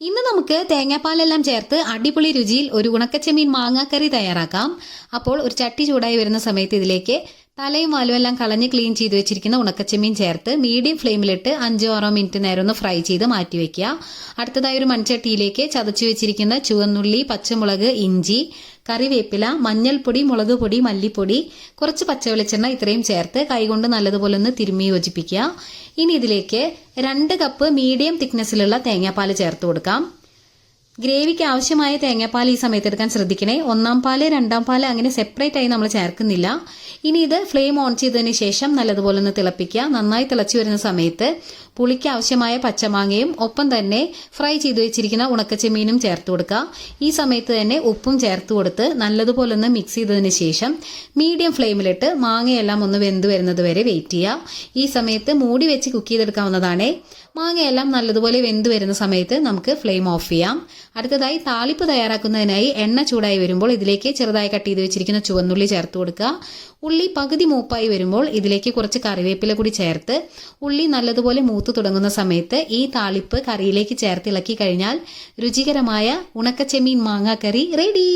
ഇന്ന് നമുക്ക് തേങ്ങാപ്പാലെല്ലാം ചേർത്ത് അടിപൊളി രുചിയിൽ ഒരു ഉണക്കച്ചെമ്മീൻ മാങ്ങാക്കറി തയ്യാറാക്കാം. അപ്പോൾ ഒരു ചട്ടി ചൂടായി വരുന്ന സമയത്ത് ഇതിലേക്ക് തലയും വാലും എല്ലാം കളഞ്ഞ് ക്ലീൻ ചെയ്ത് വെച്ചിരിക്കുന്ന ഉണക്കച്ചെമ്മീൻ ചേർത്ത് മീഡിയം ഫ്ലെയിമിലിട്ട് അഞ്ചോ ആറോ മിനിറ്റ് നേരം ഒന്ന് ഫ്രൈ ചെയ്ത് മാറ്റി വെക്കുക. അടുത്തതായി ഒരു മൺചട്ടിയിലേക്ക് ചതച്ചു വെച്ചിരിക്കുന്ന ചുവന്നുള്ളി പച്ചമുളക് ഇഞ്ചി കറിവേപ്പില മഞ്ഞൾപ്പൊടി മുളക് പൊടി മല്ലിപ്പൊടി കുറച്ച് പച്ചവെളിച്ചെണ്ണ ഇത്രയും ചേർത്ത് കൈകൊണ്ട് നല്ലതുപോലെ ഒന്ന് തിരുമ്മി യോജിപ്പിക്കുക. ഇനി ഇതിലേക്ക് രണ്ട് കപ്പ് മീഡിയം തിക്നെസ്സിലുള്ള തേങ്ങാപ്പാൽ ചേർത്ത് കൊടുക്കാം. ഗ്രേവിക്ക് ആവശ്യമായ തേങ്ങാപ്പാൽ ഈ സമയത്ത് എടുക്കാൻ ശ്രദ്ധിക്കണേ. ഒന്നാം പാൽ രണ്ടാം പാൽ അങ്ങനെ സെപ്പറേറ്റ് ആയി നമ്മൾ ചേർക്കുന്നില്ല. ഇനി ഇത് ഫ്ലെയിം ഓൺ ചെയ്തതിന് ശേഷം നല്ലതുപോലെ ഒന്ന് തിളപ്പിക്കുക. നന്നായി തിളച്ചു വരുന്ന സമയത്ത് പുളിക്ക് ആവശ്യമായ പച്ചമാങ്ങയും ഒപ്പം തന്നെ ഫ്രൈ ചെയ്തു വെച്ചിരിക്കുന്ന ഉണക്കച്ചെമ്മീനും ചേർത്ത് കൊടുക്കുക. ഈ സമയത്ത് തന്നെ ഉപ്പും ചേർത്ത് കൊടുത്ത് നല്ലതുപോലെ ഒന്ന് മിക്സ് ചെയ്തതിന് ശേഷം മീഡിയം ഫ്ലെയിമിലിട്ട് മാങ്ങയെല്ലാം ഒന്ന് വെന്ത് വരുന്നത് വരെ വെയിറ്റ് ചെയ്യുക. ഈ സമയത്ത് മൂടി വെച്ച് കുക്ക് ചെയ്തെടുക്കാവുന്നതാണ്. മാങ്ങയെല്ലാം നല്ലതുപോലെ വെന്ത് വരുന്ന സമയത്ത് നമുക്ക് ഫ്ലെയിം ഓഫ് ചെയ്യാം. അടുത്തതായി താളിപ്പ് തയ്യാറാക്കുന്നതിനായി എണ്ണ ചൂടായി വരുമ്പോൾ ഇതിലേക്ക് ചെറുതായി കട്ട് ചെയ്ത് വെച്ചിരിക്കുന്ന ചുവന്നുള്ളി ചേർത്ത് കൊടുക്കുക. ഉള്ളി പകുതി മൂപ്പായി വരുമ്പോൾ ഇതിലേക്ക് കുറച്ച് കറിവേപ്പില കൂടി ചേർത്ത് ഉള്ളി നല്ലതുപോലെ മൂത്ത് തുടങ്ങുന്ന സമയത്ത് ഈ താളിപ്പ് കറിയിലേക്ക് ചേർത്ത് ഇളക്കി കഴിഞ്ഞാൽ രുചികരമായ ഉണക്കച്ചെമ്മീൻ മാങ്ങാക്കറി റെഡി.